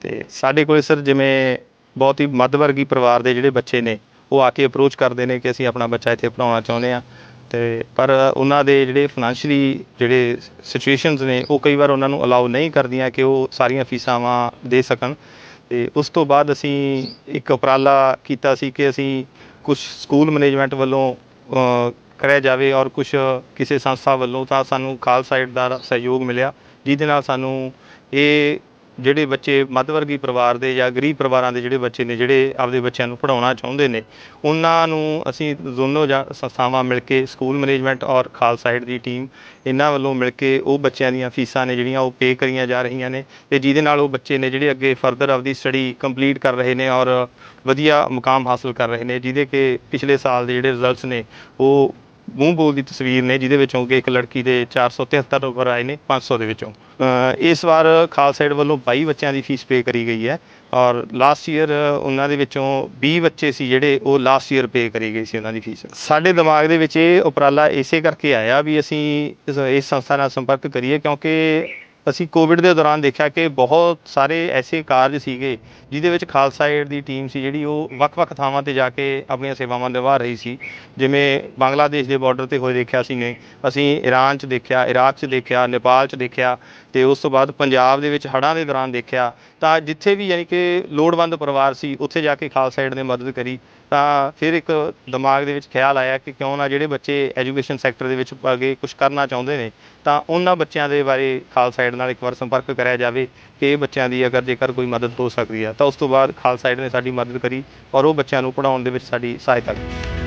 ਅਤੇ ਸਾਡੇ ਕੋਲ ਸਰ ਜਿਵੇਂ ਬਹੁਤ ਹੀ ਮੱਧ ਵਰਗੀ ਪਰਿਵਾਰ ਦੇ ਜਿਹੜੇ ਬੱਚੇ ਨੇ, ਉਹ ਆ ਕੇ ਅਪਰੋਚ ਕਰਦੇ ਨੇ ਕਿ ਅਸੀਂ ਆਪਣਾ ਬੱਚਾ ਇੱਥੇ ਪੜ੍ਹਾਉਣਾ ਚਾਹੁੰਦੇ ਹਾਂ। ਅਤੇ ਪਰ ਉਹਨਾਂ ਦੇ ਜਿਹੜੇ ਫਾਈਨੈਂਸ਼ੀਅਲੀ ਜਿਹੜੇ ਸਿਚੁਏਸ਼ਨਸ ਨੇ, ਉਹ ਕਈ ਵਾਰ ਉਹਨਾਂ ਨੂੰ ਅਲਾਓ ਨਹੀਂ ਕਰਦੀਆਂ ਕਿ ਉਹ ਸਾਰੀਆਂ ਫੀਸਾਂਵਾਂ ਦੇ ਸਕਣ। ਅਤੇ ਉਸ ਤੋਂ ਬਾਅਦ ਅਸੀਂ ਇੱਕ ਉਪਰਾਲਾ ਕੀਤਾ ਸੀ ਕਿ ਅਸੀਂ ਕੁਝ ਸਕੂਲ ਮੈਨੇਜਮੈਂਟ ਵੱਲੋਂ ਕਰਿਆ ਜਾਵੇ ਔਰ ਕੁਝ ਕਿਸੇ ਸੰਸਥਾ ਵੱਲੋਂ ਤਾਂ ਸਾਨੂੰ ਖਾਲਸਾ ਏਡ ਦਾ ਸਹਿਯੋਗ ਮਿਲਿਆ, ਜਿਹਦੇ ਨਾਲ ਸਾਨੂੰ ਇਹ ਜਿਹੜੇ ਬੱਚੇ ਮੱਧ ਵਰਗੀ ਪਰਿਵਾਰ ਦੇ ਜਾਂ ਗਰੀਬ ਪਰਿਵਾਰਾਂ ਦੇ ਜਿਹੜੇ ਬੱਚੇ ਨੇ, ਜਿਹੜੇ ਆਪਦੇ ਬੱਚਿਆਂ ਨੂੰ ਪੜਾਉਣਾ ਚਾਹੁੰਦੇ ਨੇ, ਉਹਨਾਂ ਨੂੰ ਅਸੀਂ ਦੋਨੋਂ ਜਾਂ ਸੰਸਥਾਵਾਂ ਮਿਲ ਕੇ ਸਕੂਲ ਮੈਨੇਜਮੈਂਟ ਔਰ ਖਾਲਸਾ ਏਡ ਦੀ ਟੀਮ ਇਹਨਾਂ ਵੱਲੋਂ ਮਿਲ ਕੇ ਉਹ ਬੱਚਿਆਂ ਦੀਆਂ ਫੀਸਾਂ ਨੇ ਜਿਹੜੀਆਂ ਉਹ ਪੇ ਕਰੀਆਂ ਜਾ ਰਹੀਆਂ ਨੇ ਤੇ ਜਿਹਦੇ ਨਾਲ ਉਹ ਬੱਚੇ ਨੇ ਜਿਹੜੇ ਅੱਗੇ ਫਰਦਰ ਆਪਦੀ ਸਟੱਡੀ ਕੰਪਲੀਟ ਕਰ ਰਹੇ ਨੇ ਔਰ ਵਧੀਆ ਮੁਕਾਮ ਹਾਸਲ ਕਰ ਰਹੇ ਨੇ, ਜਿਹਦੇ ਕਿ ਪਿਛਲੇ ਸਾਲ ਦੇ ਜਿਹੜੇ ਰਿਜ਼ਲਟਸ ਨੇ ਉਹ ਮੂੰਹ ਬੋਲ ਦੀ ਤਸਵੀਰ ਨੇ, ਜਿਹਦੇ ਵਿੱਚੋਂ ਕਿ ਇੱਕ ਲੜਕੀ ਦੇ 473 ਨੰਬਰ ਆਏ ਨੇ 500 ਦੇ ਵਿੱਚੋਂ। ਇਸ ਵਾਰ ਖਾਲਸਾ ਏਡ ਵੱਲੋਂ 22 ਬੱਚਿਆਂ ਦੀ ਫੀਸ ਪੇ ਕਰੀ ਗਈ ਹੈ ਔਰ ਲਾਸਟ ਈਅਰ ਉਹਨਾਂ ਦੇ ਵਿੱਚੋਂ 20 ਬੱਚੇ ਸੀ ਜਿਹੜੇ ਉਹ ਲਾਸਟ ਈਅਰ ਪੇ ਕਰੀ ਗਈ ਸੀ ਉਹਨਾਂ ਦੀ ਫੀਸ ਸਾਡੇ ਦਿਮਾਗ ਦੇ ਵਿੱਚ ਇਹ ਉਪਰਾਲਾ ਇਸੇ ਕਰਕੇ ਆਇਆ ਵੀ ਅਸੀਂ ਇਸ ਸੰਸਥਾ ਨਾਲ ਸੰਪਰਕ ਕਰੀਏ ਕਿਉਂਕਿ ਅਸੀਂ ਕੋਵਿਡ ਦੇ ਦੌਰਾਨ ਦੇਖਿਆ ਕਿ ਬਹੁਤ ਸਾਰੇ ਐਸੇ ਕਾਰਜ ਸੀਗੇ, ਜਿਹਦੇ ਵਿੱਚ ਖਾਲਸਾ ਏਡ ਦੀ ਟੀਮ ਸੀ ਜਿਹੜੀ ਉਹ ਵੱਖ-ਵੱਖ ਥਾਵਾਂ ਤੇ ਜਾ ਕੇ ਆਪਣੀਆਂ ਸੇਵਾਵਾਂ ਨਿਭਾ ਰਹੀ ਸੀ। ਜਿਵੇਂ ਬੰਗਲਾਦੇਸ਼ ਦੇ ਬਾਰਡਰ ਤੇ ਹੋਏ ਦੇਖਿਆ ਸੀ ਨੇ ਅਸੀਂ ਈਰਾਨ 'ਚ ਦੇਖਿਆ ਇਰਾਕ 'ਚ ਦੇਖਿਆ ਨੇਪਾਲ 'ਚ ਦੇਖਿਆ ਅਤੇ ਉਸ ਤੋਂ ਬਾਅਦ ਪੰਜਾਬ ਦੇ ਵਿੱਚ ਹੜ੍ਹਾਂ ਦੇ ਦੌਰਾਨ ਦੇਖਿਆ। ਤਾਂ ਜਿੱਥੇ ਵੀ ਯਾਨੀ ਕਿ ਲੋੜਵੰਦ ਪਰਿਵਾਰ ਸੀ, ਉੱਥੇ ਜਾ ਕੇ ਖਾਲਸਾ ਏਡ ਨੇ ਮਦਦ ਕਰੀ। ਤਾਂ ਫਿਰ ਇੱਕ ਦਿਮਾਗ ਦੇ ਵਿੱਚ ਖਿਆਲ ਆਇਆ ਕਿ ਕਿਉਂ ਨਾ ਜਿਹੜੇ ਬੱਚੇ ਐਜੂਕੇਸ਼ਨ ਸੈਕਟਰ ਦੇ ਵਿੱਚ ਅੱਗੇ ਕੁਝ ਕਰਨਾ ਚਾਹੁੰਦੇ ਨੇ, ਤਾਂ ਉਹਨਾਂ ਬੱਚਿਆਂ ਦੇ ਬਾਰੇ ਖਾਲਸਾ ਏਡ ਨਾਲ ਇੱਕ ਵਾਰ ਸੰਪਰਕ ਕਰਿਆ ਜਾਵੇ ਕਿ ਇਹ ਬੱਚਿਆਂ ਦੀ ਅਗਰ ਜੇਕਰ ਕੋਈ ਮਦਦ ਹੋ ਸਕਦੀ ਹੈ ਤਾਂ ਉਸ ਤੋਂ ਬਾਅਦ ਖਾਲਸਾ ਏਡ ਨੇ ਸਾਡੀ ਮਦਦ ਕਰੀ ਔਰ ਉਹ ਬੱਚਿਆਂ ਨੂੰ ਪੜ੍ਹਾਉਣ ਦੇ ਵਿੱਚ ਸਾਡੀ ਸਹਾਇਤਾ ਕੀਤੀ